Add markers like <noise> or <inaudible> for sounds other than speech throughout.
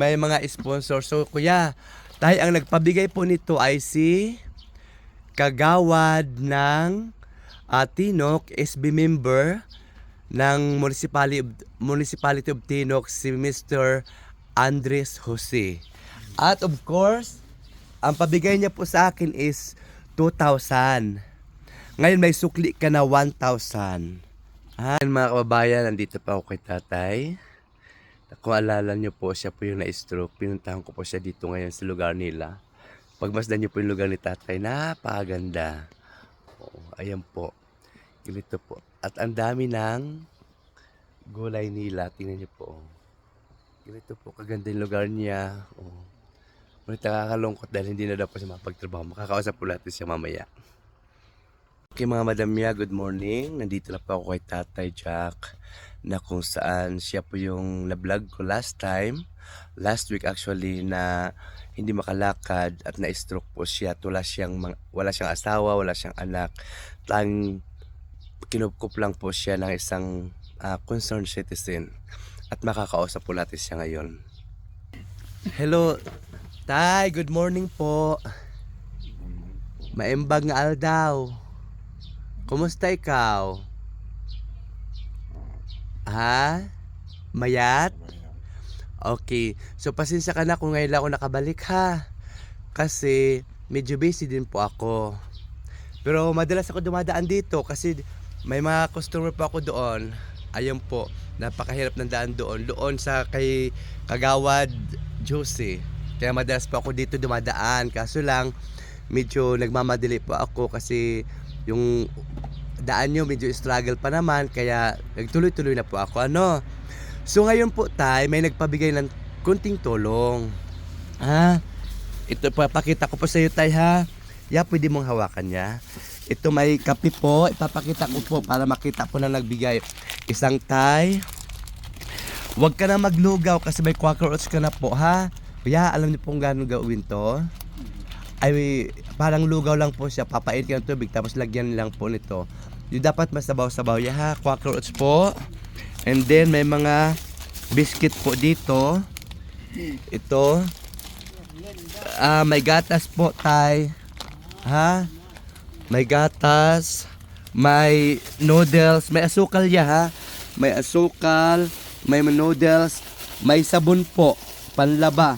May mga sponsor. So, kuya, tayo ang nagpabigay po nito ay si Kagawad ng uh, Tinok, SB member ng Municipality of, Municipality of Tinok, si Mr. Andres Jose. At of course, ang pabigay niya po sa akin is 2,000. Ngayon may sukli ka na 1,000. Ha? Mga kababayan, nandito pa ako kay tatay. Kung alala niyo po, siya po yung na-stroke. Pinuntahan ko po siya dito ngayon sa lugar nila. Pagmasdan niyo po yung lugar ni tatay, napakaganda. Oo, ayan po. Ganito po. At ang dami ng gulay nila. Tingnan niyo po. Ganito po, kaganda yung lugar niya. Oo. Ngunit nakakalungkot dahil hindi na po siya mapagtrabaho. Makakausap po natin siya mamaya. Okay mga madam Mia, good morning. Nandito na po ako kay Tatay Jack na kung saan siya po yung na-vlog ko last time. Last week actually na hindi makalakad at na-stroke po siya. Wala siyang, wala siyang asawa, wala siyang anak. Tang kinupkup lang po siya ng isang ah, concerned citizen. At makakausap po natin siya ngayon. Hello, Tay. Good morning po. Maimbag nga aldaw. Kumusta ikaw? Ha? Mayat? Okay. So, pasensya ka na kung ngayon lang ako nakabalik ha. Kasi, medyo busy din po ako. Pero, madalas ako dumadaan dito kasi may mga customer pa ako doon. Ayun po, napakahirap ng daan doon. Doon sa kay Kagawad Jose. Kaya madalas po ako dito dumadaan. Kaso lang, medyo nagmamadali po ako kasi yung daan nyo medyo struggle pa naman kaya nagtuloy-tuloy na po ako ano? So ngayon po tay may nagpabigay ng kunting tulong. Ha? Ito papakita ko po sa iyo tay ha? Ya pwede mong hawakan niya ito may kape po. Ipapakita ko po para makita po na nagbigay. Isang tay Huwag ka na maglugaw kasi may quaker oats ka na po ha? Kuya alam niyo pong gano'n gawin to ay parang lugaw lang po siya. Papain ka ng tubig tapos lagyan lang po nito. Yung dapat masabaw-sabaw ya ha. Quaker oats po. And then may mga biscuit po dito. Ito. Ah, may gatas po tay. Ha? May gatas. May noodles. May asukal ya ha. May asukal. May noodles. May sabon po. Panlaba.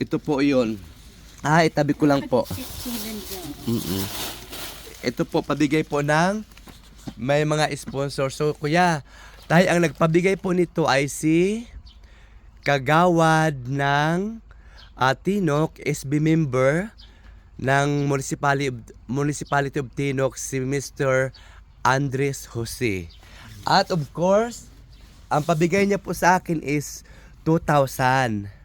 Ito po yun. Ah, itabi ko lang po. Mm-mm. Ito po, pabigay po ng may mga sponsor. So, kuya, tayo ang nagpabigay po nito ay si Kagawad ng uh, Tinok, SB member ng Municipality of, Municipality of Tinok, si Mr. Andres Jose. At of course, ang pabigay niya po sa akin is 2,000.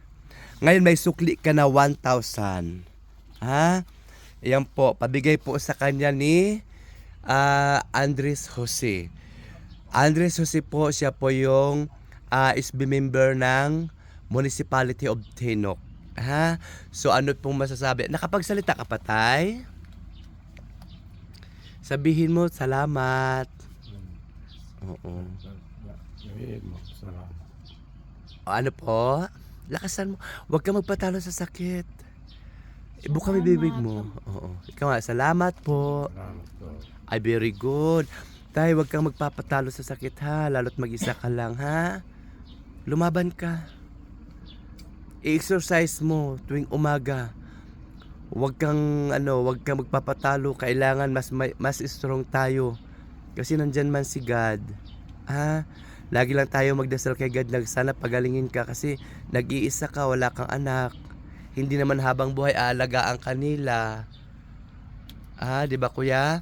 Ngayon may sukli ka na 1,000. Ha? Yan po, pabigay po sa kanya ni ah, Andres Jose. Andres Jose po, siya po yung ah, SB member ng Municipality of Tinok. Ha? So ano pong masasabi? Nakapagsalita ka pa, tay? Sabihin mo, salamat. Oo. Sabihin mo, salamat. O, ano po? Lakasan mo. Huwag ka magpatalo sa sakit. Ibuka mo yung bibig mo. Oo. Ikaw nga, salamat po. Salamat po. Ay, very good. Tay, huwag kang magpapatalo sa sakit ha. Lalo't mag-isa ka lang ha. Lumaban ka. I-exercise mo tuwing umaga. Huwag kang ano, huwag kang magpapatalo. Kailangan mas may- mas strong tayo. Kasi nandyan man si God. Ha? Lagi lang tayo magdasal kay God na sana pagalingin ka kasi nag-iisa ka, wala kang anak. Hindi naman habang buhay aalagaan kanila. Ah, di ba kuya?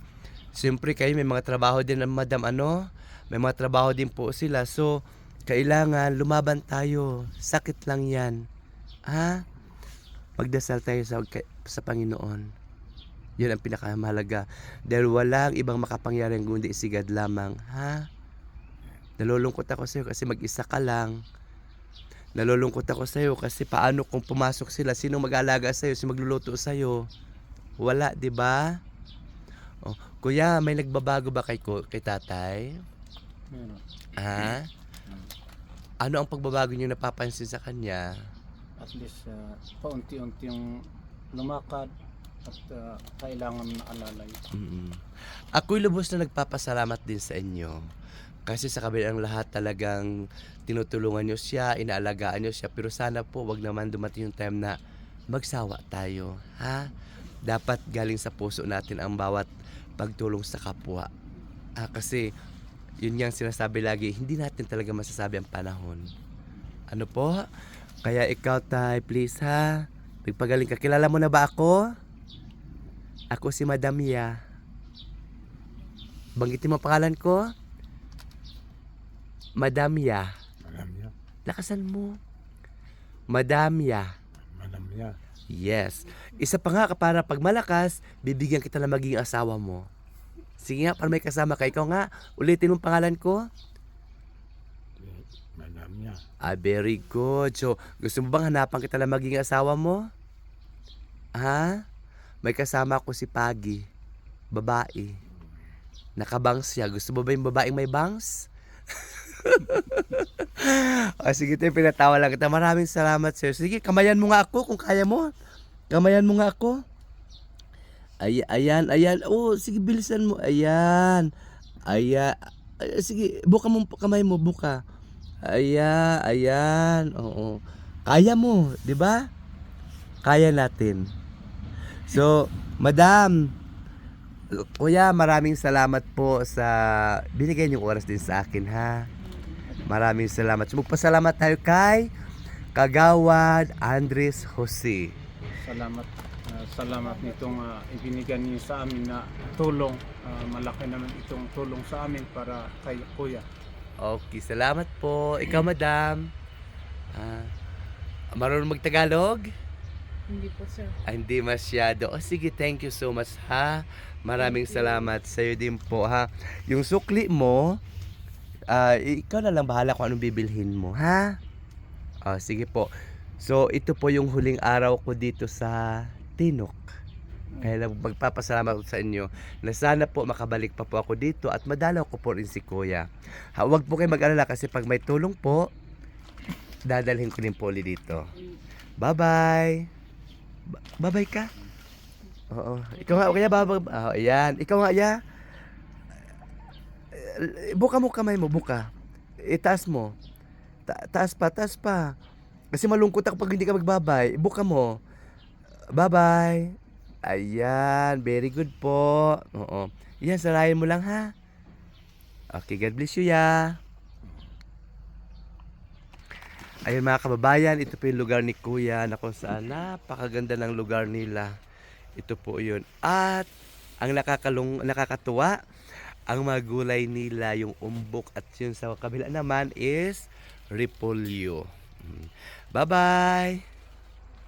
Siyempre kayo may mga trabaho din ang madam ano? May mga trabaho din po sila. So, kailangan lumaban tayo. Sakit lang yan. Ha? Magdasal tayo sa, sa Panginoon. Yun ang pinakamahalaga. Dahil walang ibang makapangyarihan kundi si God lamang. Ha? Nalulungkot ako sa'yo kasi mag-isa ka lang. Nalulungkot ako sa'yo kasi paano kung pumasok sila? Sino mag-alaga sa'yo? Sino magluluto sa'yo? Wala, di ba? Oh, kuya, may nagbabago ba kay, kay tatay? Meron. Ha? Ano ang pagbabago niyo napapansin sa kanya? at least uh, paunti-unti yung lumakad at uh, kailangan na alalay. Mm. Ako'y lubos na nagpapasalamat din sa inyo. Kasi sa kabilang lahat talagang tinutulungan nyo siya, inaalagaan nyo siya. Pero sana po wag naman dumating yung time na magsawa tayo. Ha? Dapat galing sa puso natin ang bawat pagtulong sa kapwa. Ah, kasi yun ang sinasabi lagi, hindi natin talaga masasabi ang panahon. Ano po? Kaya ikaw tay, please ha. Pagpagaling ka, kilala mo na ba ako? Ako si Madam Ya. Banggitin mo ang pangalan ko? Madam Ya. Madam niya. Lakasan mo. Madam Ya. Madam niya. Yes. Isa pa nga para pag malakas, bibigyan kita ng magiging asawa mo. Sige nga, para may kasama ka. Ikaw nga, ulitin mo ang pangalan ko. Madam niya. Ah, very good. So, gusto mo bang hanapan kita ng magiging asawa mo? Ha? May kasama ko si Pagi. Babae. Nakabangs siya. Gusto mo ba yung babaeng may bangs? <laughs> <laughs> o sige, tayo pinatawa lang kita. Maraming salamat sir. Sige, kamayan mo nga ako kung kaya mo. Kamayan mo nga ako. Ay, ayan, ayan. Oh, sige, bilisan mo. Ayan. Ayan. Ay, sige, buka mo kamay mo, buka. Ayan, ayan. Oo. Kaya mo, 'di ba? Kaya natin. So, Madam, Kuya, maraming salamat po sa binigay niyong oras din sa akin, ha? Maraming salamat. So, magpasalamat tayo kay Kagawad Andres Jose. Salamat uh, salamat nitong uh, ibinigay niyo sa amin na tulong. Uh, malaki naman itong tulong sa amin para kay Kuya. Okay, salamat po. Ikaw, Madam. Ah, marunong magtagalog? Hindi po, sir. Ah, hindi masyado. O sige, thank you so much ha. Maraming salamat sa iyo din po ha. Yung sukli mo, ah, ikaw na lang bahala kung anong bibilhin mo ha. Ah, sige po. So, ito po yung huling araw ko dito sa Tinok. Kaya magpapasalamat sa inyo na sana po makabalik pa po ako dito at madalaw ko po rin si Kuya. Ha, huwag po kayo mag-alala kasi pag may tulong po, dadalhin ko din po ulit dito. Bye-bye! Ba- Babay ka? Oo. Ikaw nga, kaya babay. Oh, ayan. Ikaw nga, ya. Buka mo kamay mo, buka. Itaas mo. Ta- taas pa, taas pa. Kasi malungkot ako pag hindi ka magbabay. Buka mo. Bye-bye. Ayan. Very good po. Oo. Yan, sarayin mo lang ha. Okay, God bless you, ya. Ayun mga kababayan, ito po yung lugar ni Kuya na kung saan napakaganda ng lugar nila. Ito po yun. At ang nakakalung, nakakatuwa, ang mga gulay nila, yung umbok at yun sa kabila naman is repolyo. Mm. Bye-bye!